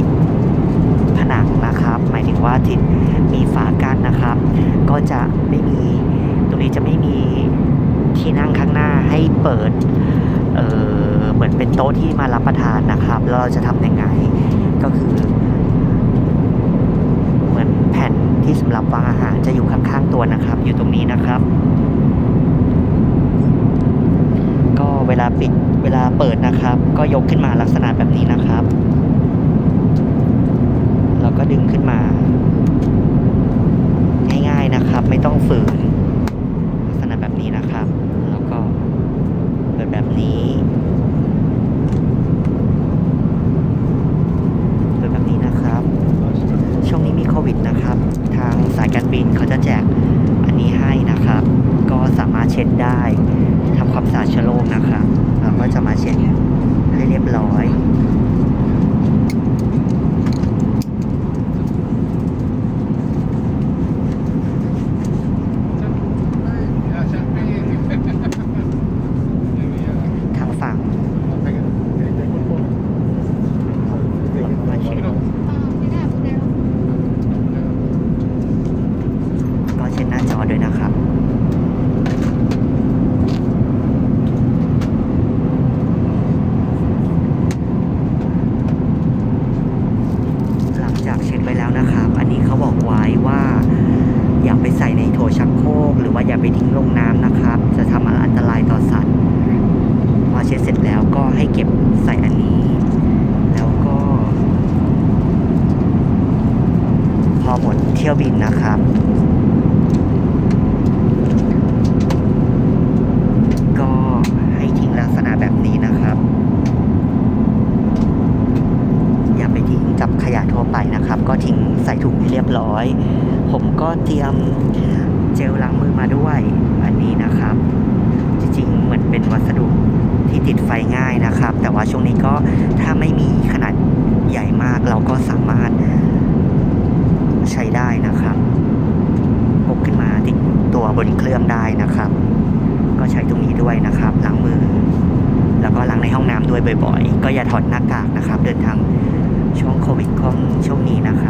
ติกผนังนะครับ หมายถึงว่าที่มีฝากันนะครับ ก็จะไม่มีตรงนี้จะไม่มีที่นั่งข้างหน้าให้เปิดเเหมือนเป็นโต๊ะที่มารับประทานนะครับแล้วเราจะทำยังไงก็คือ เหมือนแผ่นที่สำหรับวางอาหารจะอยู่ข้างๆตัวนะครับ อยู่ตรงนี้นะครับ ก็เวลาปิดเวลาเปิดนะครับ ก็ยกขึ้นมาลักษณะแบบนี้นะครับางสายกบินเขาจะแจกอันนี้ให้นะครับ ก็สามารถเช็ดได้ทำความสะอาดเชื้อโรคนะครับเราก็จะมาเช็ดให้เรียบร้อย ทางฝั่งมาเช็ดก็เช็ดหน้าจอด้วยนะครับ หลังจากเช็ดไปแล้วนะครับ อันนี้เขาบอกไว้ว่า อย่าไป ใส่ในโถชักโครกหรือว่าอย่าไปทิ้งลงน้ำนะครับ จะทำอันตรายต่อสัตว์ พอเช็ดเสร็จแล้วก็ให้เก็บใส่อันนี้ แล้วก็ พอหมดเที่ยวบินนะครับ ก็ให้ทิ้งลักษณะแบบนี้นะครับ อย่าไปทิ้ง กับขยะทั่วไปนะครับ ก็ทิ้งใส่ถุงให้เรียบร้อย ผมก็เตรียมเจลล้างมือมาด้วย อันนี้นะครับ จริงๆ เหมือนเป็นวัสดุที่ติดไฟง่ายนะครับ แต่ว่าช่วงนี้ก็ถ้าไม่มีขนาดใหญ่มากเราก็สามารถใช้ได้นะครับพกขึ้นมาติดตัวบนเครื่องได้นะครับ ก็ใช้ตรงนี้ด้วยนะครับล้างมือ แล้วก็ล้างในห้องน้ำด้วยบ่อย ๆ ก็อย่าถอดหน้ากากนะครับ เดินทาง ช่วงโควิดของช่วงนี้นะคะ